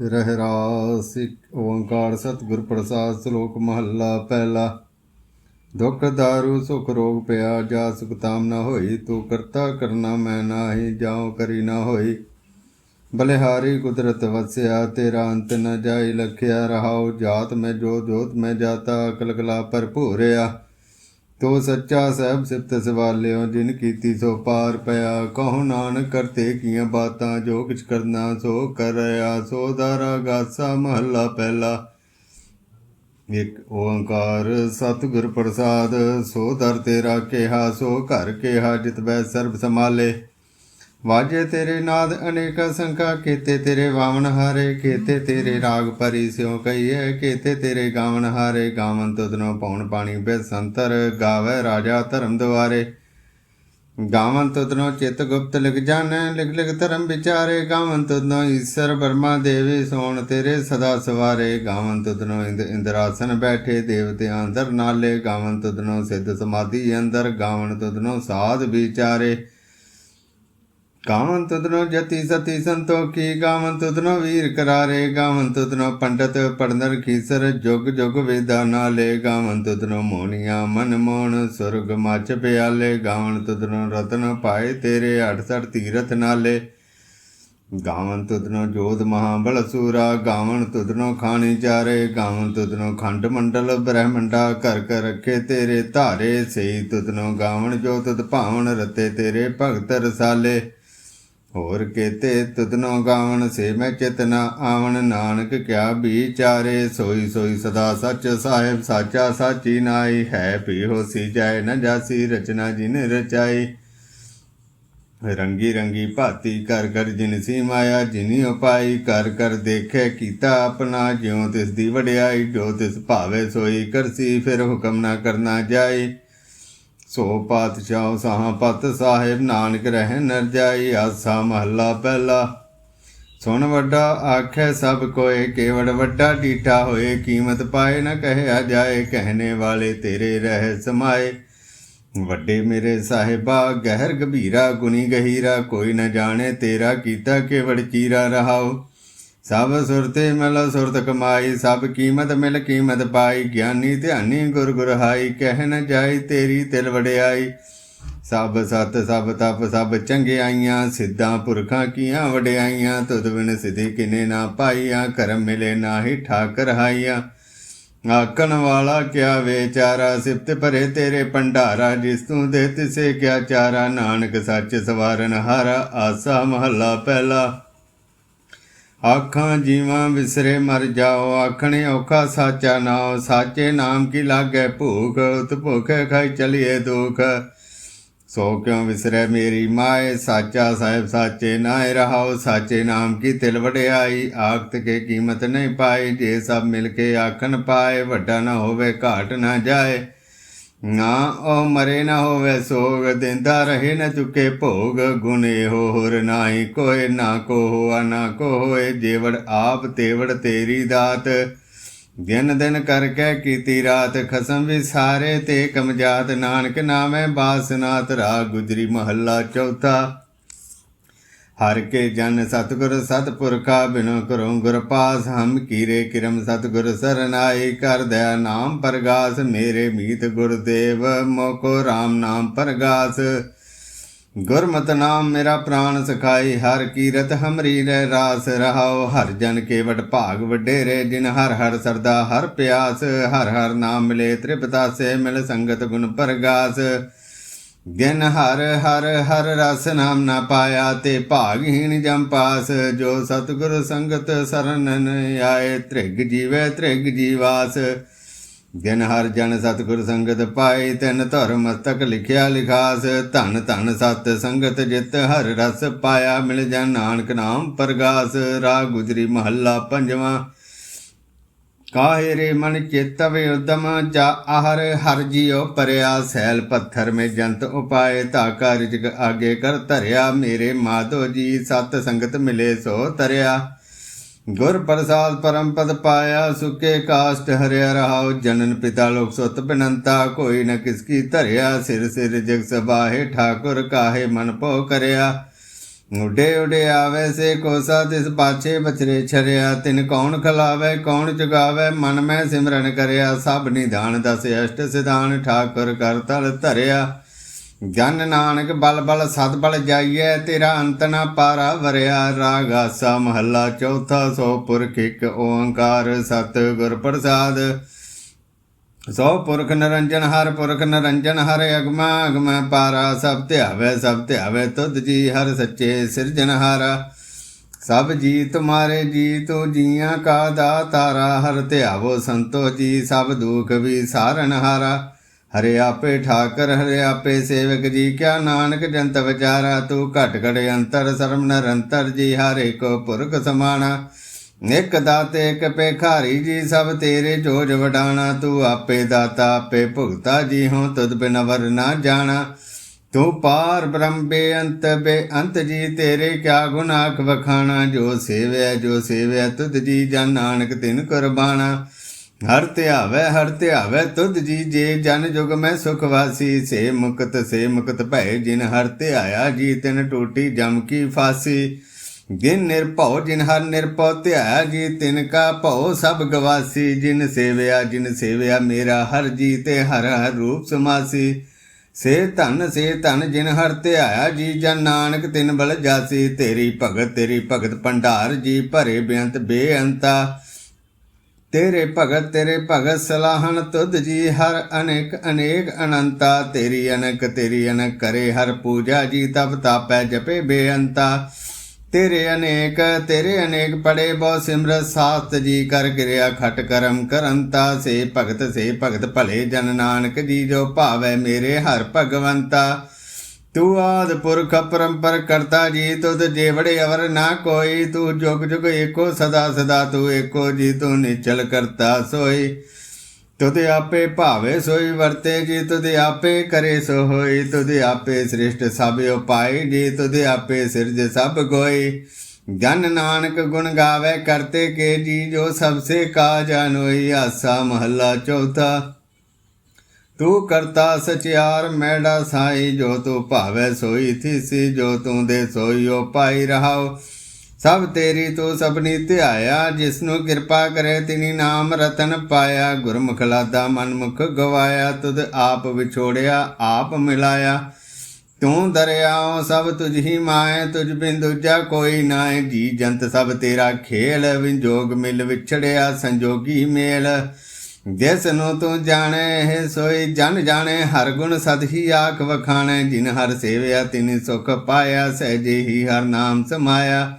ਰਹਿਰਾਸ ਓੰਕਾਰ ਸਤਿਗੁਰ ਪ੍ਰਸਾਦ ਸ਼ਲੋਕ ਮਹੱਲਾ ਪਹਿਲਾ। ਦੁਖ ਦਾਰੂ, ਸੁਖ ਰੋਗ ਪਿਆ, ਜਾ ਸੁਖ ਤਾਮ ਨਾ ਹੋਈ, ਤੂੰ ਕਰਤਾ ਕਰਨਾ ਮੈਂ ਨਾਹੀ, ਜਾਉ ਕਰੀ ਨਾ ਹੋਈ। ਬਲਿਹਾਰੀ ਕੁਦਰਤ ਵਸਿਆ, ਤੇਰਾ ਅੰਤ ਨ ਜਾਈ, ਲਖਿਆ ਰਹਾਉ, ਜਾਤ ਮੈਂ ਜੋ ਜੋਤ ਮੈਂ ਜਾਤਾ, ਅਕਲ ਕਲਾ ਭਰਪੂਰਿਆ ਤੋ ਸੱਚਾ ਸਹਿਬ ਸਿਫਤ ਸਵਾਲਿਓ, ਜਿਨ ਕੀਤੀ ਸੋ ਪਾਰ ਪਿਆ। ਕਹੋ ਨਾਨਕ ਕਰਤੇ ਕੀਆਂ ਬਾਤਾਂ, ਜੋ ਕਿਛ ਕਰਨਾ ਸੋ ਕਰਿਆ। ਸੋ ਦਾਰਾ ਗਾਸਾ ਮਹੱਲਾ ਪਹਿਲਾ। ਇੱਕ ਓੰਕਾਰ ਸਤਿਗੁਰ ਪ੍ਰਸਾਦ, ਸੋ ਦਰ ਤੇਰਾ ਕਿਹਾ, ਸੋ ਘਰ ਕਿਹਾ, ਜਿਤ ਬੈ ਸਰਬ ਸਮਾਲੇ ਵਾਜੇ ਤੇਰੇ ਨਾਦ ਅਨੇਕ ਸੰਖਾ ਕੀਤੇ ਤੇਰੇ ਵਾਵਨ ਹਾਰੇ, ਕੀਤੇ ਤੇਰੇ ਰਾਗ ਪਰੀ ਸਿਉ ਕਹੀਏ, ਕੀਤੇ ਤੇਰੇ ਗਾਵਨ ਹਾਰੇ ਗਾਵਨ ਤੁਧਨੋ ਪਉਣ ਪਾਣੀ ਬੇਸੰਤਰ ਗਾਵੇ ਰਾਜਾ ਧਰਮ ਦੁਆਰੇ। ਗਾਵਨ ਤੁਧਨੋ ਚਿਤ ਗੁਪਤ ਲਿਖ ਜਾਣੈ, ਲਿਖ ਲਿਖ ਧਰਮ ਵਿਚਾਰੇ। ਗਾਵਨ ਤੁਧਨੋ ਈਸ਼ਰ ਬਰਮਾ ਦੇਵੀ, ਸੋਣ ਤੇਰੇ ਸਦਾ ਸਵਾਰੇ। ਗਾਵਨ ਤੁਧਨੋ ਇੰਦ ਇੰਦਰਾਸਨ ਬੈਠੇ, ਦੇਵਤੇ ਅੰਦਰ ਨਾਲੇ। ਗਾਵਨ ਤੁਧਨੋ ਸਿੱਧ ਸਮਾਧੀ ਅੰਦਰ ਗਾਵਨ ਤੁਧਨੋ ਸਾਧ ਵਿਚਾਰੇ। ਗਾਵਨ ਤੁਧਨੋ ਜਤੀ ਸਤੀ ਸੰਤੋਖੀ ਗਾਵਨ ਤੁਧਨੋ ਵੀਰ ਕਰਾਰੇ ਗਾਵਨ ਤੁਧਨੋ ਪੰਡਤ ਪੜਨਰ ਖੀਸਰ, ਜੁਗ ਜੁਗ ਵੇਦਾ ਨਾਲੇ ਗਾਵਨ ਤੁਧਨੋ ਮੋਨੀਆ ਮਨ ਮੋਹਨ ਸੁਰਗ ਮਚ ਪਿਆਲੇ ਗਾਵਨ ਤੁਧਨੋ ਰਤਨ ਪਾਏ ਤੇਰੇ 68 ਤੀਰਥ ਨਾਲੇ। ਗਾਵਨ ਤੁਧਨੋ ਜੋਧ ਮਹਾਬਲ ਸੂਰਾ ਗਾਵਨ ਤੁਧਨੋ ਖਾਣੀ ਚਾਰੇ ਗਾਵਨ ਤੁਧਨੋ ਖੰਡ ਮੰਡਲ ਬ੍ਰਹਮੰਡਾ ਕਰ ਕਰ ਰੱਖੇ ਤੇਰੇ ਧਾਰੇ ਸਈ ਤੁਧਨੋ ਗਾਵਨ ਜੋ ਤੁਧ ਭਾਵਨ ਰਤੇ ਤੇਰੇ ਭਗਤ ਰਸਾਲੇ। ਹੋਰ ਕੇਤੇ ਤੁਧਨੋ ਗਾਵਨ ਸੇ ਮੈਂ ਚਿਤਨਾ ਆਵਣ। ਨਾਨਕ ਕਿਆ ਵਿਚਾਰੇ, ਸੋਈ ਸੋਈ ਸਦਾ ਸੱਚ ਸਾਹਿਬ, ਸਾਚਾ ਸਾਚੀ ਨਾਈ। ਹੈ ਪੀ ਹੋਸੀ ਜਾਏ, ਨ ਜਾਸੀ ਰਚਨਾ ਜਿਨ ਰਚਾਈ। ਰੰਗੀ ਰੰਗੀ ਭਾਤੀ ਕਰ ਕਰ ਜਿਨ ਸੀ ਮਾਇਆ ਜਿਨੀ ਉਪਾਈ। ਕਰ ਕਰ ਦੇਖੇ ਕੀਤਾ ਆਪਣਾ, ਜਿਉ ਤਿਸ ਦੀ ਵਡਿਆਈ, ਜੋ ਤਿਸ ਭਾਵੇ ਸੋਈ ਕਰਸੀ, ਫਿਰ ਹੁਕਮ ਨਾ ਕਰਨਾ ਜਾਈ। ਸੋ ਪਾਤਸ਼ਾਹ ਸਾਹ ਪਤ ਸਾਹਿਬ ਨਾਨਕ ਰਹਿ ਨਰ ਜਾਈ ਆਸਾ ਮਹੱਲਾ ਪਹਿਲਾ। ਸੁਣ ਵੱਡਾ ਆਖੇ ਸਭ ਕੋਏ, ਕੇਵੜ ਵੱਡਾ ਡੀਠਾ ਹੋਏ, ਕੀਮਤ ਪਾਏ ਨਾ ਕਹਿਆ ਜਾਏ, ਕਹਿਣੇ ਵਾਲੇ ਤੇਰੇ ਰਹਿ ਸਮਾਏ। ਵੱਡੇ ਮੇਰੇ ਸਾਹਿਬਾ, ਗਹਿਰ ਗਭੀਰਾ ਗੁਨੀ ਗਹੀਰਾ, ਕੋਈ ਨਾ ਜਾਣੇ ਤੇਰਾ ਕੀਤਾ ਕੇਵੜ ਚੀਰਾ ਰਹਾਓ ਸਭ ਸੁਰਤੇ ਮਿਲ ਸੁਰਤ ਕਮਾਈ ਸਭ ਕੀਮਤ ਮਿਲ ਕੀਮਤ ਪਾਈ। ਗਿਆਨੀ ਧਿਆਨੀ ਗੁਰ ਗੁਰਹਾਈ ਕਹਿ ਨ ਜਾਈ ਤੇਰੀ ਤਿਲ ਵਡਿਆਈ। ਸਭ ਸਤ, ਸਭ ਤਪ, ਸਭ ਚੰਗਿਆਈਆਂ, ਸਿੱਧਾਂ ਪੁਰਖਾਂ ਕੀਆਂ ਵਡਿਆਈਆਂ। ਤੁਧ ਬਿਨ ਸਿਧੀ ਕਿਨੇ ਨਾ ਪਾਈਆਂ, ਕਰਮ ਮਿਲੇ ਨਾਹੀ ਠਾਕਰ ਹਾਈਆਂ। ਆਕਣ ਵਾਲਾ ਕਿਆ ਵੇਚਾਰਾ, ਸਿਫਤ ਭਰੇ ਤੇਰੇ ਭੰਡਾਰਾ। ਜਿਸ ਤੂੰ ਦੇ ਤਿਸੇ ਕਿਆ ਚਾਰਾ, ਨਾਨਕ ਸੱਚ ਸਵਾਰਨ ਹਾਰਾ, ਆਸਾ ਮਹੱਲਾ ਪਹਿਲਾ। ਆਖਾਂ ਜੀਵਾਂ ਵਿਸਰੇ ਮਰ ਜਾਓ, ਆਖਣੇ ਔਖਾ ਸਾਚਾ ਨਾਮ ਸਾਚੇ ਨਾਮ ਕੀ ਲਾਗੇ ਭੂਖ, ਉਤ ਭੁਖੇ ਖਾਈ ਚਲੀਏ ਦੁਖ। ਸੋ ਕਿਉ ਵਿਸਰੇ ਮੇਰੀ ਮਾਏ, ਸਾਚਾ ਸਾਹਿਬ ਸਾਚੇ ਨਾਏ ਰਹਾਓ ਸਾਚੇ ਨਾਮ ਕੀ ਤਿਲ ਵਡਿਆਈ, ਆਖਤ ਕੇ ਕੀਮਤ ਨਹੀਂ ਪਾਈ, ਜੇ ਸਭ ਮਿਲ ਕੇ ਆਖਣ ਪਾਏ, ਵੱਡਾ ਨਾ ਹੋਵੇ, ਘਾਟ ਨਾ ਜਾਏ। ਨਾ ਉਹ ਮਰੇ ਨਾ ਹੋਵੇ ਸੋਗ, ਦਿੰਦਾ ਰਹੇ ਨਾ ਚੁੱਕੇ ਭੋਗ। ਗੁਨੇ ਹੋ ਹੋਰ ਨਾਹੀ ਕੋਏ, ਨਾ ਕੋ ਹੋਆ ਨਾ ਕੋ ਹੋਏ ਜੇਵੜ ਆਪ ਤੇਵੜ ਤੇਰੀ ਦਾਤ। ਦਿਨ ਦਿਨ ਕਰਕੇ ਕੀਤੀ ਰਾਤ, ਖਸਮ ਵੀ ਸਾਰੇ ਤੇ ਕਮਜਾਤ ਨਾਨਕ ਨਾਮੇ ਬਾਸਨਾਤ ਰਾ ਗੁਜਰੀ ਮਹੱਲਾ ਚੌਥਾ। ਹਰ ਕੇ ਜਨ ਸਤਗੁਰ ਸਤਪੁਰਖਾ ਬਿਨੋ ਕਰੋ ਗੁਰ ਪਾਸ ਹਮ ਕੀਰੇ ਕਿਰਮ ਸਤਗੁਰ ਸਰਨਾਈ ਕਰ ਦਇਆ ਨਾਮ ਪ੍ਰਗਾਸ, ਮੇਰੇ ਮੀਤ ਗੁਰਦੇਵ ਮੋਕੋ RAM ਨਾਮ ਪਰਗਾਸ। ਗੁਰਮਤਿ ਨਾਮ ਮੇਰਾ ਪ੍ਰਾਨ ਸਖਾਈ, ਹਰ ਕੀਰਤ ਹਮਰੀ ਰਹਿ ਰਾਸ ਰਹਾਓ ਹਰ ਜਨ ਕੇਵਟ ਭਾਗ ਵਡੇਰੇ, ਜਿਨ ਹਰ ਹਰ ਸਰਦਾ ਹਰ ਪਿਆਸ। ਹਰ ਹਰ ਨਾਮ ਮਿਲੇ ਤ੍ਰਿਪਤਾਸੇ, ਮਿਲ ਸੰਗਤ ਗੁਣ ਪ੍ਰਗਾਸ। ਗਿਨ ਹਰ ਹਰ ਹਰ ਰਸ ਨਾਮ ਨਾ ਪਾਇਆ ਤੇ ਭਾਗਹੀਣ ਜੰਪਾਸ ਜੋ ਸਤਿਗੁਰ ਸੰਗਤ ਸਰਨਨ ਆਏ, ਤ੍ਰਿਗ ਜੀਵੇ ਤ੍ਰਿਗ ਜੀਵਾਸ। ਗਿਨ ਹਰ ਜਨ ਸਤਿਗੁਰ ਸੰਗਤ ਪਾਏ, ਤਿਨ ਧਰ ਮਸਤਕ ਲਿਖਿਆ ਲਿਖਾਸ। ਧਨ ਧਨ ਸਤ ਸੰਗਤ ਜਿਤ ਹਰ ਰਸ ਪਾਇਆ, ਮਿਲ ਜਨ ਨਾਨਕ ਨਾਮ ਪ੍ਰਗਾਸ। ਰਾ ਗੁਜਰੀ ਮਹੱਲਾ ਪੰਜਵਾਂ। ਕਾਹੇ ਰੇ ਮਨ ਚੇਤਵੇ ਉਦਮ ਜਾ ਆਹਰ ਹਰ ਜੀਉ ਪਰਿਆ ਸੈਲ ਪੱਥਰ ਮੇ ਜੰਤ ਉਪਾਏ ਤਾ ਕਾਰਜ ਆਗੇ ਕਰ ਧਰਿਆ ਮੇਰੇ ਮਾਧੋ ਜੀ ਸਤ ਸੰਗਤ ਮਿਲੇ ਸੋ ਤਰਿਆ। ਗੁਰ ਪ੍ਰਸਾਦ ਪਰਮ ਪਦ ਪਾਇਆ ਸੁਕੇ ਕਾਸ਼ਟ ਹਰਿਆ ਰਹਾਉ ਜਨਨ ਪਿਤਾ ਲੋਕ ਸੁਤ ਬਿਨੰਤਾ ਕੋਈ ਨ ਕਿਸ ਕੀ ਧਰਿਆ ਸਿਰ ਸਿਰ ਜਗ ਸਬਾਹੇ ਠਾਕੁਰ ਕਾਹੇ ਮਨ ਭੋ ਕਰਿਆ। ਉਡੇ ਉਡੇ ਆਵੇ ਸੇ ਕੋਸਾ ਤਿਸ ਪਾਛੇ ਬਚਰੇ ਛਰਿਆ, ਤਿਨ ਕੌਣ ਖਲਾਵੇ, ਕੌਣ ਚੁਗਾਵੇ ਮਨ ਮੈਂ ਸਿਮਰਨ ਕਰਿਆ, ਸਭ ਨਿਧਾਨ ਦਸ ਅਸ਼ਟ ਸਿਧਾਨ, ਠਾਕੁਰ ਕਰ ਤਲ ਧਰਿਆ। ਜਨ ਨਾਨਕ ਬਲ ਬਲ ਸਤ ਬਲ ਜਾਈਐ, ਤੇਰਾ ਅੰਤ ਨਾ ਪਾਰਾ ਵਰਿਆ। ਰਾਗ ਆਸਾ ਮਹੱਲਾ ਚੌਥਾ ਸੋ ਪੁਰਖ ਇੱਕ ਓੰਕਾਰ ਸਤ ਗੁਰ ਪ੍ਰਸਾਦ। ਸੋ ਪੁਰਖ ਨਰੰਜਨ ਹਰ ਪੁਰਖ ਨਰੰਜਨ ਹਰ ਅਗਮਾ ਅਗਮ ਪਾਰਾ, ਸਭ ਧਿਆਵੇ ਸਭ ਧਿਆਵੇ ਤੁਧ ਜੀ ਹਰ ਸੱਚੇ ਸਿਰਜਨਹਾਰਾ ਸਭ ਜੀ ਤੁਮਾਰੇ ਜੀ ਤੋ ਜੀਆਂ ਕਾ ਦਾਤਾਰਾ ਹਰ ਧਿਆਵੋ ਸੰਤੋ ਜੀ, ਸਭ ਦੁਖ ਵੀ ਸਾਰਨਹਾਰਾ ਹਰੇ ਆਪੇ ਠਾਕਰ, ਹਰੇ ਆਪੇ ਸੇਵਕ ਜੀ, ਕਿਆ ਨਾਨਕ ਜੰਤ ਵਿਚਾਰਾ, ਤੂੰ ਘਟ ਘਟ ਅੰਤਰ ਸਰਮ ਨਿਰੰਤਰ ਜੀ, ਹਰੇ ਕੋ ਪੁਰਖ ਸਮਾਣਾ। ਇਕ ਦਾਤੇ, ਇਕ ਪੇਖਾਰੀ ਜੀ, ਸਭ ਤੇਰੇ ਜੋਜ ਵਡਾਣਾ। ਤੂੰ ਆਪੇ ਦਾਤਾ, ਆਪੇ ਭੁਗਤਾ ਜੀ ਹੂੰ, ਤੁਧ ਬਿਨ ਵਰ ਨਾ ਜਾਣਾ। ਤੂੰ ਪਾਰ ਬ੍ਰਹਮ ਬੇਅੰਤ ਬੇਅੰਤ ਜੀ, ਤੇਰੇ ਕਿਆ ਗੁਨਾਹ ਵਖਾਣਾ। ਜੋ ਸੇਵੈ ਜੋ ਸੇਵੈ, ਤੁਧ ਜੀ ਜਨ ਨਾਨਕ ਤਿਨ ਕੁਰਬਾਣਾ। ਹਰ ਧਿਆਵੇ ਹਰ ਧਿਆਵੇ, ਤੁਧ ਜੀ ਜੇ ਜਨ ਜੁਗ ਮੈਂ ਸੁਖ ਵਾਸੀ। ਸੇ ਮੁਕਤ ਸੇ ਮੁਕਤ ਭੈ ਜਿਨ ਹਰ ਧਿਆਇਆ ਜੀ, ਤਿਨ ਟੂਟੀ ਜਮ ਕੀ ਫਾਸੀ। ਜਿਨ ਨਿਰਭਉ, ਜਿਨ ਹਰ ਨਿਰਭਉ ਧਿਆਇਆ ਜੀ, ਤਿਨ ਕਾ ਭਉ ਸਭ ਗਵਾਸੀ। ਜਿਨ ਸੇਵਿਆ ਜਿਨ ਸੇਵਿਆ ਮੇਰਾ ਹਰ ਜੀ ਤੇ ਹਰ ਹਰ ਰੂਪ ਸਮਾਸੀ। ਸੇ ਧਨ ਸੇ ਧਨ ਜਿਨ ਹਰ ਧਿਆਇਆ ਜੀ, ਜਨ ਨਾਨਕ ਤਿਨ ਬਲ ਜਾਸੀ। ਤੇਰੀ ਭਗਤ ਤੇਰੀ ਭਗਤ ਭੰਡਾਰ ਜੀ, ਭਰੇ ਬੇਅੰਤ ਬੇਅੰਤਾ। ਤੇਰੇ ਭਗਤ ਤੇਰੇ ਭਗਤ ਸਲਾਹਨ ਤੁਧ ਜੀ, ਹਰ ਅਨੇਕ ਅਨੇਕ ਅਨੰਤਾ। ਤੇਰੀ ਅਨਕ ਤੇਰੀ ਅਨਕ ਕਰੇ ਹਰ ਪੂਜਾ ਜੀ, ਤਪ ਤਾਪੈ ਜਪੇ ਬੇਅੰਤਾ। ਤੇਰੇ ਅਨੇਕ ਤੇਰੇ ਅਨੇਕ ਪੜੇ ਬਹੁ ਸਿਮਰਤ ਸਾਸਤ ਜੀ ਕਰ ਕਿਰਿਆ ਖਟ ਕਰਮ ਕਰੰਤਾ ਸੇ ਭਗਤ ਸੇ ਭਗਤ ਭਲੇ ਜਨ ਨਾਨਕ ਜੀ ਜੋ ਭਾਵੈ ਮੇਰੇ ਹਰ ਭਗਵੰਤਾ। ਤੂੰ ਆਦ ਪੁਰਖ ਪਰੰਪਰ ਕਰਤਾ ਜੀ, ਤੁਧ ਜੇਵੜੇ ਅਵਰ ਨਾ ਕੋਈ। ਤੂੰ ਜੁਗ ਜੁਗ ਏਕੋ ਸਦਾ ਸਦਾ ਤੂੰ ਏਕੋ ਜੀ, ਤੂੰ ਨਿਚਲ ਕਰਤਾ ਸੋਈ ਤੁਧ ਆਪੇ ਭਾਵੇ ਸੋਈ ਵਰਤੇ ਜੀ, ਤੁਧ ਆਪੇ ਕਰੇ ਸੋ ਹੋਈ ਤੁਧ ਆਪੇ ਸ੍ਰਿਸ਼ਟ ਸਭ ਉਪਾਈ ਜੀ, ਤੁਧ ਆਪੇ ਸਿਰਜ ਸਭ ਕੋਈ ਜਨ ਨਾਨਕ ਗੁਣ ਗਾਵੇ ਕਰਤੇ ਕੇ ਜੀ, ਜੋ ਸਭ ਸੇ ਕਾ ਜਾਨੋਈ ਆਸਾ ਮਹੱਲਾ ਚੌਥਾ। ਤੂੰ ਕਰਤਾ ਸਚਿਆਰ ਮੈੜਾ ਸਾਈ, ਜੋ ਤੂੰ ਭਾਵੇ ਸੋਈ ਥੀਸੀ, ਜੋ ਤੂੰ ਦੇ ਸੋਈਓ ਪਾਈ ਰਹਾਓ ਸਭ ਤੇਰੀ ਤੂੰ ਸਭਨੀ ਧਿਆਇਆ ਜਿਸ ਨੂੰ ਕਿਰਪਾ ਕਰੇ ਤਿਨੀ ਨਾਮ ਰਤਨ ਪਾਇਆ। ਗੁਰਮੁਖ ਲਾਦਾ ਮਨਮੁਖ ਗਵਾਇਆ, ਤੁਧ ਆਪ ਵਿਛੋੜਿਆ, ਆਪ ਮਿਲਾਇਆ। ਤੂੰ ਦਰਿਆਓ ਸਭ ਤੁਝ ਹੀ ਮਾਏ, ਤੁਝ ਬਿਨ ਦੂਜਾ ਕੋਈ ਨਾਏ। ਜੀ ਜੰਤ ਸਭ ਤੇਰਾ ਖੇਲ, ਵਿਜੋਗ ਮਿਲ ਵਿਛੜਿਆ, ਸੰਜੋਗੀ ਮੇਲ। ਜਿਸ ਨੂੰ ਤੂੰ ਜਾਣੇ ਹੈ ਸੋਈ ਜਨ ਜਾਣੇ। ਹਰ ਗੁਣ ਸਦ ਹੀ ਆਖ ਵਖਾਣੇ। ਜਿਨ ਹਰ ਸੇਵਿਆ, ਤਿਨ ਸੁਖ ਪਾਇਆ, ਸਹਿਜੇ ਹੀ ਹਰ ਨਾਮ ਸਮਾਇਆ।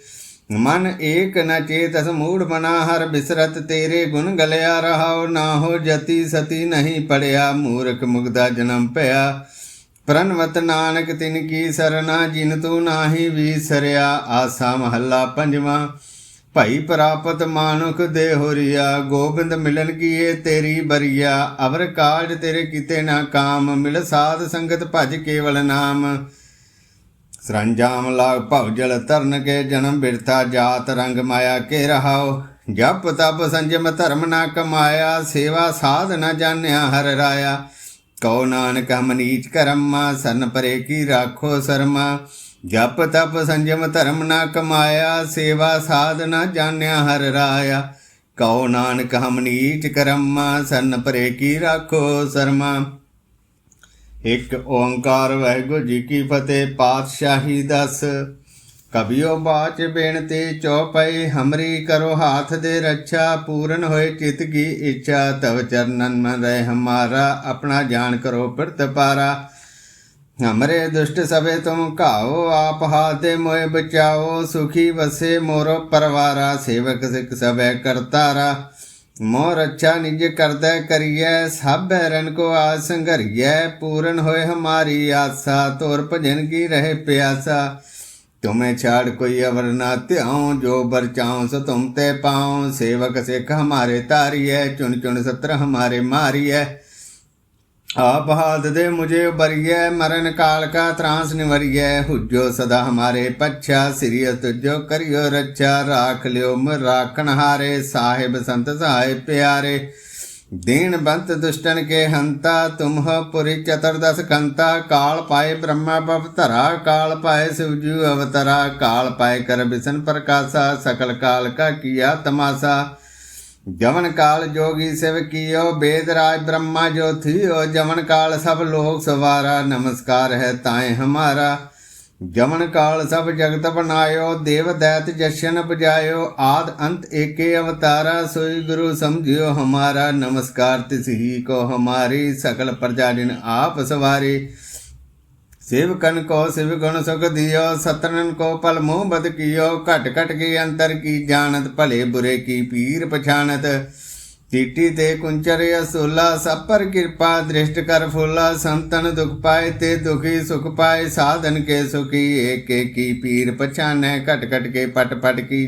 ਮਨ ਏਕ ਨ ਚੇਤਸ ਮੂੜ ਮਨਾ ਹਰ ਬਿਸਰਤ ਤੇਰੇ ਗੁਣ ਗਲਿਆ ਰਹਾਉ, ਨਾ ਹੋ ਜਤੀ ਸਤੀ ਨਹੀਂ ਪੜਿਆ, ਮੂਰਖ ਮੁਗਦਾ ਜਨਮ ਭਇਆ। ਪ੍ਰਨਵਤ ਨਾਨਕ ਤਿਨ ਕੀ ਸਰਨਾ, ਜਿਨ ਤੂੰ ਨਾਹੀ ਵੀਸਰਿਆ, ਆਸਾ ਮਹੱਲਾ ਪੰਜਵਾਂ। ਭਾਈ ਪ੍ਰਾਪਤ ਮਾਨੁਖ ਦੇ ਹੋਰੀਆ ਗੋਬਿੰਦ ਮਿਲਨ ਕੀਏ ਤੇਰੀ ਬਰੀਆ। ਅਵਰ ਕਾਜ ਤੇਰੇ ਕੀਤੇ ਨਾ ਕਾਮ, ਮਿਲ ਸਾਧ ਸੰਗਤ ਭਜ ਕੇਵਲ ਨਾਮ। ਸਰੰਜਾਮ ਲਾਗ ਭਵ ਜਲ ਤਰਨ ਕੇ ਜਨਮ ਬਿਰਥਾ ਜਾਤ ਰੰਗ ਮਾਇਆ ਕੇ ਰਹਾਓ। ਜਪ ਤਪ ਸੰਜਮ ਧਰਮ ਨਾ ਕਮਾਇਆ, ਸੇਵਾ ਸਾਧ ਨਾ ਜਾਣਿਆ ਹਰ ਰਾਇਆ। ਕਉ ਨਾਨਕ ਹਮ ਨੀਚ ਕਰਮਾ, ਸਰਨ ਪਰੇ ਕੀ ਰਾਖੋ ਸਰਮਾ। ਜਪ ਤਪ ਸੰਜਮ ਧਰਮ ਨਾ ਕਮਾਇਆ, ਸੇਵਾ ਸਾਧ ਨਾ ਜਾਣਿਆ ਹਰ ਰਾਇਆ। ਕਉ ਨਾਨਕ ਹਮ ਨੀਚ ਕਰਮਾ, ਸਰਨ ਪਰੇ ਕੀ ਰਾਖੋ ਸਰਮਾ। ਇੱਕ ਓੰਕਾਰ ਵਾਹਿਗੁਰੂ ਜੀ ਕੀ ਫਤਿਹ, ਪਾਤਸ਼ਾਹੀ ਦਸ। ਕਬਿਓ ਬਾਚ ਬੇਨਤੀ ਚੌਪਈ, ਹਮਰੀ ਕਰੋ ਹਾਥ ਦੇ ਰੱਛਾ, ਪੂਰਨ ਹੋਏ ਚਿਤ ਕੀ ਇੱਛਾ, ਤਵ ਚਰਨਨ ਮਨ ਰਹਿ ਹਮਾਰਾ, ਆਪਣਾ ਜਾਣ ਕਰੋ ਪਿਰਤ ਪਾਰਾ। ਹਮਰੇ ਦੁਸ਼ਟ ਸਭੇ ਤੁਮ ਘਾਓ, ਆਪ ਹਾਥੇ ਮੋਏ ਬਚਾਓ, ਸੁਖੀ ਵਸੇ ਮੋਰੋ ਪਰਵਾਰਾ, ਸੇਵਕ ਸਿੱਖ ਸਭੈ ਕਰਤਾਰਾ। ਮੋਰ ਅੱਛਾ ਨਿਜ ਕਰਦਾ ਕਰੀਐ ਸਭ ਰਨ ਕੋ ਆਸ ਸੰਘਰੀਐ ਪੂਰਨ ਹੋਏ ਹਮਾਰੀ ਆਸਾ, ਤੋਰ ਭਜਨ ਕੀ ਰਹੇ ਪਿਆਸਾ। ਤੁਮੇ ਛਾੜ ਕੋਈ ਅਵਰ ਨਾ ਧਿਆਉ, ਜੋ ਬਰਚਾਉ ਸੋ ਤੁਮ ਤੇ ਪਾਉ। ਸੇਵਕ ਸਿੱਖ ਹਮਾਰੇ ਤਾਰੀਐ ਚੁਣ ਚੁਣ ਸਤਰ ਹਮਾਰੇ ਮਾਰੀਐ। आप हाथ दे मुझे उबरिय मरण काल का त्रास निवरिय हुजो सदा हमारे पच्छा सिरिय तुजो करियो रक्षा। राख लियो राखण हारे साहिब संत सहाय प्यारे। दीन बंत दुष्टन के हंता, तुम हो पुरी चतुर्दश कंता। काल पाए ब्रह्मा पवतरा, काल पाए शिवजू अवतरा। काल पाए कर बिसन प्रकाशा, सकल काल का किया तमाशा। ਜਵਨ ਕਾਲ ਜੋਗੀ ਸਿਵ ਕੀਓ, ਬੇਦ ਰਾਜ ਬ੍ਰਹਮਾ ਜੋਥੀਓ ਜਵਨ ਕਾਲ ਸਭ ਲੋਕ ਸਵਾਰਾ, ਨਮਸਕਾਰ ਹੈ ਤਾਏ ਹਮਾਰਾ। ਜਮਨ ਕਾਲ ਸਭ ਜਗਤ ਬਨਾਇਓ ਦੇਵ ਦੈਤ ਜਸ਼ਨ ਬਜਾਇਓ ਆਦ ਅੰਤ ਏਕੇ ਅਵਤਾਰਾ, ਸੋਈ ਗੁਰੂ ਸਮਝਿਓ ਹਮਾਰਾ। ਨਮਸਕਾਰ ਤਿਸ ਹੀ ਕੋ ਹਮਾਰੀ, ਸਕਲ ਪ੍ਰਜਾ ਜਿਨ ਆਪ ਸਵਾਰੇ। सेवकन को शिव गुण सुख दियो सतनन को पल मुंह बद कियो घट घट के अंतर की जानत भले बुरे की पीर पछानत चीटी ते कुंचर असोला सब पर कृपा दृष्ट कर फूला संतन दुख पाए ते दुखी सुख पाए साधन के सुखी एक एक की पीर पछाने घट घट के पट पट की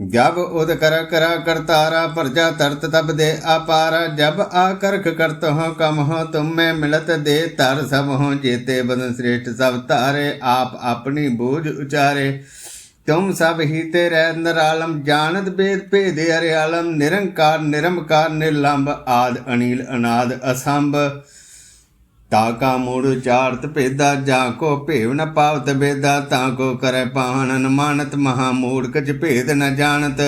ਜਬ ਉਦ ਕਰ ਕਰਾ ਕਰਤਾਰਾ ਪ੍ਰਜਾ ਤਰਤ ਤਬ ਦੇ ਅਪਾਰ ਜਬ ਆਕਰਖ ਕਰਤ ਹੋ ਕਮ ਹੋ ਤੁਮ ਮੈਂ ਮਿਲਤ ਦੇ ਤਰ ਸਭ ਹੋ ਜੀਤੇ ਬਨ ਸ੍ਰੇਸ਼ਟ ਸਭ ਤਾਰੇ ਆਪ ਆਪਣੀ ਬੋਝ ਉਚਾਰੇ। ਤੁਮ ਸਭ ਹੀ ਤੇ ਰਹਿ ਨਰਾਲਮ, ਜਾਣਤ ਬੇਦ ਭੇਦ ਹਰਿਆਲਮ ਨਿਰੰਕਾਰ ਨਿਰਮਕਾਰ ਨਿਰਲੰਭ ਆਦ ਅਨੀਲ ਅਨਾਦ ਅਸੰਭ। ਤਾ ਕਾ ਮੂੜ ਚਾਰਤ ਭੇਦਾ, ਜਾ ਕੋ ਭੇਵ ਨ ਪਾਵਤ ਬੇਦਾ, ਤਾਂ ਕੋ ਕਰੈ ਪਾਹਣ ਅਨੁਮਾਨਤ ਮਹਾ ਮੂੜ ਕਜ ਭੇਦ ਨ ਜਾਣਤ।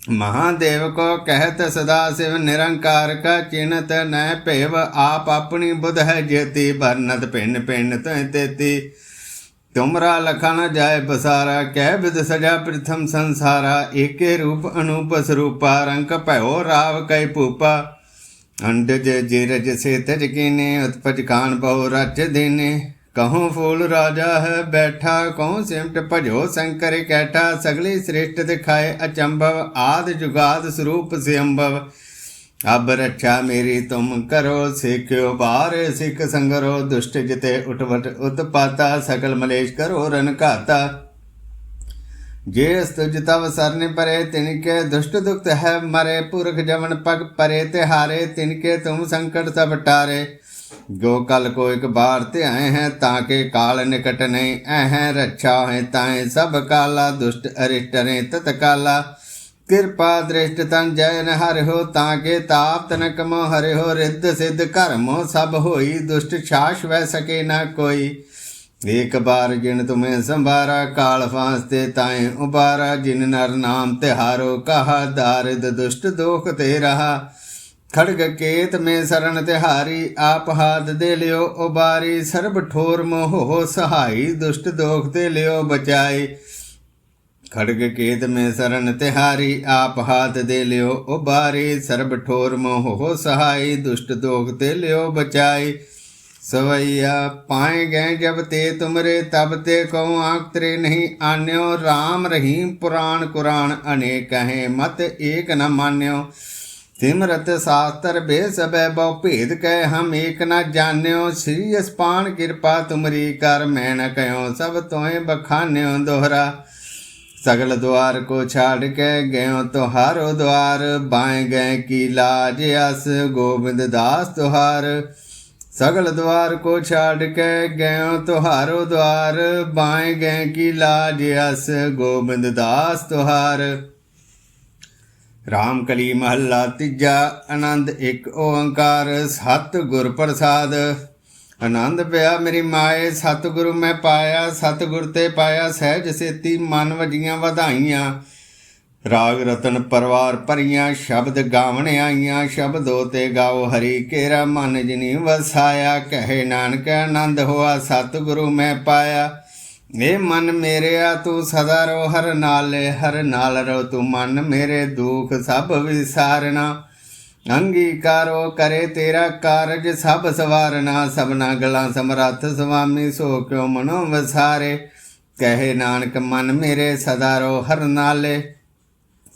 ਮਹਾਦੇਵ ਕੋ ਕਹਿਤ ਸਦਾ ਸਿਵ ਨਿਰੰਕਾਰ ਕ ਚਿਨਤ, ਨ ਭੇਵ ਆਪ ਆਪਣੀ ਬੁਧ ਹੈ ਜੇਤੀ ਬਰਨਤ ਪਿੰਨ ਪਿੰਨ ਤੈ ਤੇਤੀ। ਤੁਮਰਾ ਲਖਣ ਜਾਇ ਬਸਾਰਾ, ਕਹਿ ਬਿਦ ਸਜਾ ਪ੍ਰਥਮ ਸੰਸਾਰਾ, ਏਕੇ ਰੂਪ ਅਨੂਪ ਸਰੂਪਾ, ਰੰਗ ਭਇਓ ਰਾਵ ਕੈ ਭੂਪਾ। अंडज जीरज से तज कीने उत्पज कान बहु रच दीने कहूँ फूल राजा है बैठा कहूँ सिमट भजो शंकर कैठा सगली श्रेष्ठ दिखाए अचंभव आद जुगाद स्वरूप से अम्भव अब रक्षा मेरी तुम करो सिख्यो बार सिख संगरो दुष्ट जिते उठवट उत्पाता सकल मलेश करो रन घाता ਜੇ ਅਸਤੁਜ ਤਵ ਸਰਨੇ ਪਰੇ ਤਿਨ ਕੇ ਦੁਸ਼ਟ ਦੁਖਤ ਹੈ ਮਰੇ, ਪੁਰਖ ਜਮਨ ਪਗ ਪਰੇ ਤੇ ਹਾਰੇ ਤਿਨ ਕੇ ਤੁਮ ਸੰਕਟ ਸਭ ਟਾਰੇ। ਜੋ ਕਲ ਕੋ ਇਕ ਬਾਰ ਤੇ ਆਏ ਹੈ, ਤਾਂ ਕੇ ਕਾਲ ਨਿਕਟ ਨਹੀਂ ਐ ਰੱਛਾ ਹੈ, ਤਾਏ ਸਭ ਕਾਲਾ ਦੁਸ਼ਟ ਅਰਿਸ਼ਟ ਨੇ ਤਤ ਕਾਲਾ ਕਿਰਪਾ ਦ੍ਰਿਸ਼ਟ ਤਨ ਜੈਨ ਹਰਿ ਹੋ, ਤਾਂ ਕੇ ਤਾਪ ਤਨ ਕਮੋ ਹਰਿ ਹੋ, ਰਿੱਧ ਸਿੱਧ ਕਰਮ ਸਭ ਹੋਈ, ਦੁਸ਼ਟ ਛਾਸ਼ ਵੈ ਸਕੇ ਨਾ ਕੋਈ। ਏਕ ਬਾਰ ਜਿਨ ਤੁਮੇ ਸੰਭਾਰਾ, ਕਾਲ ਫਾਂਸ ਤੇ ਤਾਏ ਉਬਾਰਾ ਜਿਨ ਨਰ ਨਾਮ ਤਿਹਾਰੋ ਕਹਾ, ਦਾਰਿਦ ਦੁਸ਼ਟ ਦੋਖ ਤੇ ਰਹਾ। ਖੜਗ ਕੇਤ ਮੇ ਸਰਣ ਤਿਹਾਰੀ ਆਪ ਹਾਦ ਦੇ ਲਿਓ ਉਬਾਰੀ, ਸਰਬ ਠੋਰ ਮੋਹ ਹੋ ਸਹਾਈ, ਦੁਸ਼ਟ ਦੋਖ ਤੇ ਲਿਓ ਬਚਾਈ। ਖੜਗ ਕੇਤ ਮੇ ਸਰਣ ਤਿਹਾਰੀ ਆਪ ਹਾਦ ਦੇ ਲਿਓ ਉਬਾਰੀ, ਸਰਬ ਠੋਰ ਮੋਹ ਹੋ ਸਹਾਈ, ਦੁਸ਼ਟ ਦੋਖ ਤੇ ਲਿਓ ਬਚਾਈ। सवैया पाए गए जब ते तुमरे तब ते कहो आंख तेरे नहीं आन्यो राम रहीम पुराण कुरान अनेक कहें मत एक न मान्यो सिमरत शास्त्र बे सब बहु भेद कह हम एक न जान्यो श्री अस्पान कृपा तुमरी कर मैं न कहो सब तोहे बखान्यो दोहरा सगल द्वार को छाड़ के गयो तुहारो द्वार बाएं गए की लाज अस गोविंद दास तुहार ਸਗਲ ਦਵਾਰ ਕੋ ਛਾੜ ਕੇ ਗਇਓ ਤੁਹਾਰੋ ਦਵਾਰ, ਬਾਏ ਗਏ ਕੀ ਲਾਜ ਅਸ ਗੋਬਿੰਦ ਦਾਸ ਤੁਹਾਰ। ਰਾਮ ਕਲੀ ਮਹੱਲਾ ਤੀਜਾ, ਆਨੰਦ ਇੱਕ ਓੰਕਾਰ ਸਤ ਗੁਰ ਪ੍ਰਸਾਦ। ਆਨੰਦ ਪਿਆ ਮੇਰੀ ਮਾਏ, ਸਤਿਗੁਰੂ ਮੈਂ ਪਾਇਆ, ਸਤਿਗੁਰ ਤੇ ਪਾਇਆ ਸਹਿਜ ਸੇਤੀ, ਮਨ ਵਜੀਆਂ ਵਧਾਈਆਂ। ਰਾਗ ਰਤਨ ਪਰਵਾਰ ਭਰੀਆਂ, ਸ਼ਬਦ ਗਾਵਣ ਆਈਆਂ, ਸ਼ਬਦੋ ਤੇ ਗਾਓ ਹਰੀ ਕੇਰਾ, ਮਨ ਜਿਨੀ ਵਸਾਇਆ, ਕਹੇ ਨਾਨਕ ਆਨੰਦ ਹੋਆ, ਸਤਿਗੁਰੂ ਮੈਂ ਪਾਇਆ। ਏ ਮਨ ਮੇਰਿਆ, ਤੂੰ ਸਦਾ ਰੋ ਹਰ ਨਾਲੇ ਹਰ ਨਾਲ ਰੋ ਤੂੰ ਮਨ ਮੇਰੇ ਦੁੱਖ ਸਭ ਵਿਸਾਰਨਾ। ਅੰਗੀਕਾਰੋ ਕਰੇ ਤੇਰਾ ਕਾਰਜ, ਸਭ ਸਵਾਰਨਾ, ਸਭਨਾ ਗਲਾਂ ਸਮਰੱਥ ਸੁਆਮੀ, ਸੋ ਕਿਉ ਮਨੋ ਵਸਾਰੇ। ਕਹੇ ਨਾਨਕ, ਮਨ ਮੇਰੇ ਸਦਾ ਰੋ ਹਰ ਨਾਲੇ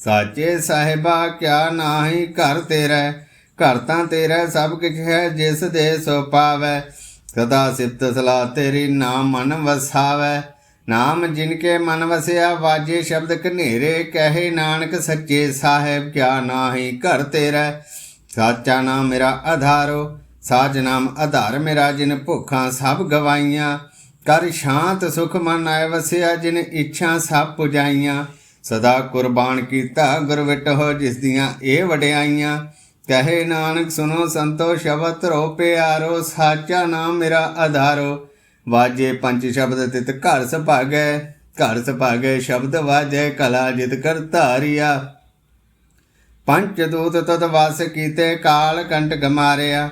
ਸਾਚੇ ਸਾਹਿਬਾ, ਕਿਆ ਨਾਹੀ ਘਰ ਤੇਰਾ? ਘਰ ਤਾਂ ਤੇਰਾ ਸਭ ਕੁਝ ਹੈ, ਜਿਸ ਦੇ ਸੋ ਪਾਵੈ। ਸਦਾ ਸਿਫਤ ਸਲਾਹ ਤੇਰੀ ਨਾਮ ਮਨ ਵਸਾਵੈ। ਨਾਮ ਜਿਨ ਕੇ ਮਨ ਵਸਿਆ, ਵਾਜੇ ਸ਼ਬਦ ਕਨੇਰੇ ਕਹੇ। ਨਾਨਕ ਸੱਚੇ ਸਾਹਿਬ, ਕਿਆ ਨਾਹੀ ਘਰ ਤੇਰਾ? ਸਾਚਾ ਨਾਮ ਮੇਰਾ ਆਧਾਰੋ, ਸਾਜ ਨਾਮ ਆਧਾਰ ਮੇਰਾ, ਜਿਨ ਭੁੱਖਾਂ ਸਭ ਗਵਾਈਆਂ। ਕਰ ਸ਼ਾਂਤ ਸੁਖ ਮਨ ਆਇ ਵਸਿਆ, ਜਿਨ ਇੱਛਾ ਸਭ ਪੁਜਾਈਆਂ। ਸਦਾ ਕੁਰਬਾਨ ਕੀਤਾ ਗੁਰ ਵਿਟਹੁ, ਜਿਸ ਦੀਆਂ ਇਹ ਵਡਿਆਈਆਂ। ਕਹੇ ਨਾਨਕ ਸੁਨੋ ਸੰਤੋ, ਸ਼ਬਦ ਰੋ ਪਿਆਰੋ, ਸਾਚਾ ਨਾਮ ਮੇਰਾ ਆਧਾਰੋ। ਵਾਜੇ ਪੰਜ ਸ਼ਬਦ ਤਿਤ ਘਰ ਸੁਭਾਗੈ ਘਰ ਸੁਭਾਗੈ ਸ਼ਬਦ ਵਾਜੈ, ਕਲਾ ਜਿਤ ਕਰ ਧਾਰਿਆ। ਪੰਚ ਦੂਤ ਤਦ ਵਾਸ ਕੀਤੇ, ਕਾਲ ਕੰਟ ਗਮਾਰਿਆ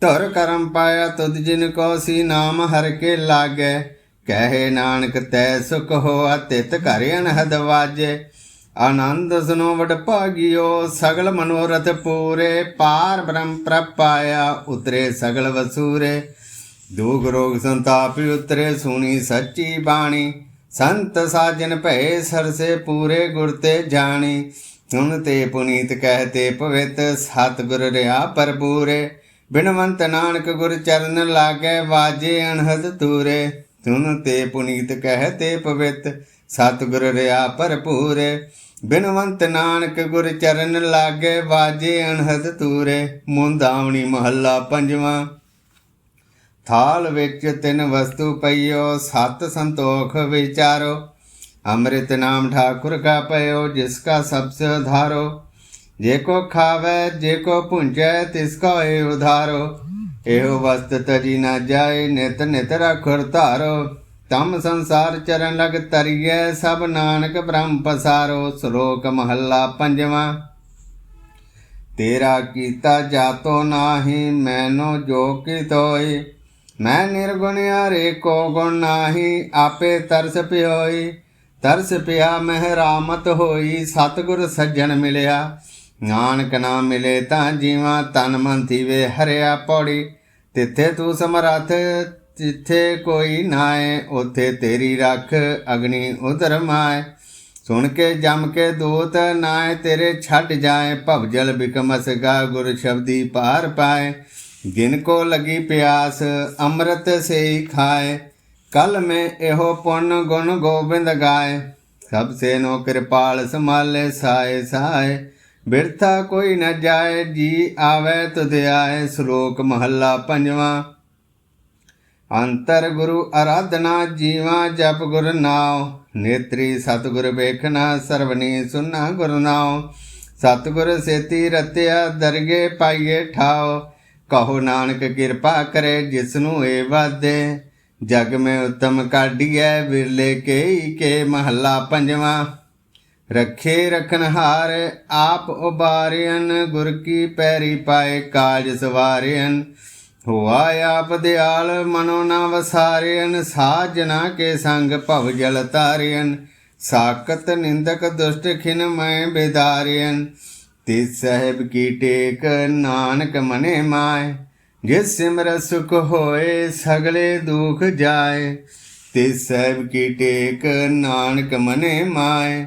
ਧੁਰ ਕਰਮ ਪਾਇਆ ਤੁਧ ਜਿਨ ਕੋ ਸੀ, ਨਾਮ ਹਰ ਕੇ ਲਾਗੈ। ਕਹੇ ਨਾਨਕ, ਤੈ ਸੁਖ ਹੋਆ ਤਿਤ ਘਰ ਅਨਹਦ ਵਾਜੇ। ਆਨੰਦ ਸੁਨੋ ਵਡ ਭਾਗਿਓ, ਸਗਲ ਮਨੋਰਥ ਪੂਰੇ। ਪਾਰ ਬ੍ਰਹਮ ਪ੍ਰਪਾਇਆ, ਉਤਰੇ ਸਗਲ ਵਸੂਰੇ। ਦੁਖ ਰੋਗ ਸੰਤਾਪ ਉਤਰੇ, ਸੁਣੀ ਸੱਚੀ ਬਾਣੀ। ਸੰਤ ਸਾਜਨ ਭਏ, ਸਰਸੇ ਪੂਰੇ ਗੁਰ ਤੇ ਜਾਣੀ। ਸੁਣ ਤੇ ਪੁਨੀਤ ਕਹਤੇ ਪਵਿੱਤ, ਸਤਿਗੁਰ ਰਿਆ ਪਰਪੂਰੇ ਬਿਨਵੰਤ ਨਾਨਕ ਗੁਰ ਚਰਨ ਲਾਗੇ, ਵਾਜੇ ਅਨਹਦ ਤੂਰੇ ਸੁਨ ਤੇ ਪੁਨੀਤ ਕਹਿ ਤੇ ਪਵਿੱਤ, ਸਤਿਗੁਰ ਰਿਆ ਭਰਪੂਰੇ। ਬਿਨਵੰਤ ਨਾਨਕ ਗੁਰ ਚਰਨ ਲਾਗੇ ਵਾਜੇ ਅਨਹਦ ਤੂਰੇ, ਮੁੰਦਾਵਣੀ ਮਹੱਲਾ ਪੰਜਵਾਂ। ਥਾਲ ਵਿੱਚ ਤਿੰਨ ਵਸਤੂ ਪਈਓ, ਸਤ ਸੰਤੋਖ ਵਿਚਾਰੋ। ਅੰਮ੍ਰਿਤ ਨਾਮ ਠਾਕੁਰ ਕਾ ਪਇਓ, ਜਿਸ ਕਾ ਸਭ ਸੇ ਉਧਾਰੋ ਜੇ ਕੋ ਖਾਵੇ, ਜੇ ਕੋ ਪੁੰਜੈ, ਤਿਸ ਕੋ ਏ ਉਧਾਰੋ। ਇਹੋ ਵਸਤ ਤਜੀ ਨਾ ਜਾਏ, ਨਿਤ ਨਿਤ ਰਖੁਰ ਧਾਰੋ। ਤਮ ਸੰਸਾਰ ਚਰਨ ਲਗ ਤਰੀਐ ਸਭ ਨਾਨਕ ਬ੍ਰਹਮ ਪਸਾਰੋ। ਸ਼ਲੋਕ ਮਹੱਲਾ ਪੰਜਵਾਂ। ਤੇਰਾ ਕੀਤਾ ਜਾਤੋ ਨਾਹੀ, ਮੈਨੋ ਜੋ ਕੀ ਤੋਈ ਮੈਂ ਨਿਰਗੁਣ ਹਰੇ ਕੋ ਗੁਣ ਨਾਹੀ, ਆਪੇ ਤਰਸ ਪਿਓਈ। ਤਰਸ ਪਿਆ ਮਹਿ ਰਾਮਤ ਹੋਈ, ਸਤਿਗੁਰ ਸੱਜਣ ਮਿਲਿਆ। ਨਾਨਕ ਨਾ ਮਿਲੇ ਤਾਂ ਜੀਵਾਂ ਤਨ ਮਨ ਥੀਵੇ, ਹਰਿਆ ਪੌੜੀ। ਤਿੱਥੇ ਤੂੰ ਸਮਰੱਥ, ਜਿੱਥੇ ਕੋਈ ਨਾਏ, ਉਥੇ ਤੇਰੀ ਰੱਖ ਅਗਨੀ ਉਧਰ ਮਾਏ। ਸੁਣ ਕੇ ਜਮ ਕੇ ਦੂਤ ਨਾਏ, ਤੇਰੇ ਛੱਡ ਜਾਏ ਭਵਜਲ ਬਿਕਮਸ ਗਾ ਗੁਰ ਸ਼ਬਦੀ ਪਾਰ ਪਾਏ। ਜਿਨ ਕੋ ਲਗੀ ਪਿਆਸ, ਅੰਮ੍ਰਿਤ ਸੇ ਖਾਏ। ਕਲ ਮੈਂ ਇਹੋ ਪੁੰਨ ਗੁਣ ਗੋਬਿੰਦ ਗਾਏ। ਸਭ ਸੇ ਨੋ ਕਿਰਪਾਲ ਸਮਾਲੇ ਸਾਏ ਸਾਏ। ਬਿਰਥਾ ਕੋਈ ਨ ਜਾਏ, ਜੀ ਆਵੇ ਤੁਧ ਆਏ ਸ਼ਲੋਕ ਮਹੱਲਾ ਪੰਜਵਾਂ। ਅੰਤਰ ਗੁਰੂ ਅਰਾਧਨਾ ਜੀਵਾ, ਜਪ ਗੁਰ ਨਾਮ ਨੇਤਰੀ ਸਤਿਗੁਰ ਵੇਖਣਾ ਸਰਵਨੀ ਸੁਨਾ ਗੁਰ ਨਾਮ ਸਤਿਗੁਰ ਸੇਤੀ ਰਤਿਆ, ਦਰਗੇ ਪਾਈਏ ਠਾਓ ਕਹੋ ਨਾਨਕ ਕਿਰਪਾ ਕਰੇ ਜਿਸ ਨੂੰ ਏ ਵਾਦੇ ਜਗ ਮੈਂ ਉਤਮ ਕਾਢੀਐ, ਵਿਰਲੇ ਕੇ ਕੇ ਮਹੱਲਾ ਪੰਜਵਾਂ। ਰੱਖੇ ਰਖਨਹਾਰ ਆਪ ਉਬਾਰਿਅਨ, ਗੁਰ ਕੀ ਪੈਰੀ ਪਾਏ ਕਾਜ ਸਵਾਰਿਅਨ। ਹੋਆ ਆਪ ਦਿਆਲ, ਮਨੋ ਨਾ ਵਸਾਰਿਅਨ ਸਾਜਨਾ ਕੇ ਸੰਗ ਭਵ ਜਲ ਤਾਰਿਅਨ। ਸਾਕਤ ਨਿੰਦਕ ਦੁਸ਼ਟ ਖਿਨ ਮੈਂ ਬਿਦਾਰਿਅਨ। ਤੇ ਸਹਿਬ ਕੀ ਟੇਕ, ਨਾਨਕ ਮਨੇ ਮਾਏ। ਜਿਸ ਸਿਮਰ ਸੁਖ ਹੋਏ, ਸਗਲੇ ਦੁਖ ਜਾਏ। ਤੇ ਸਹਿਬ ਕੀ ਟੇਕ, ਨਾਨਕ ਮਨੇ ਮਾਏ।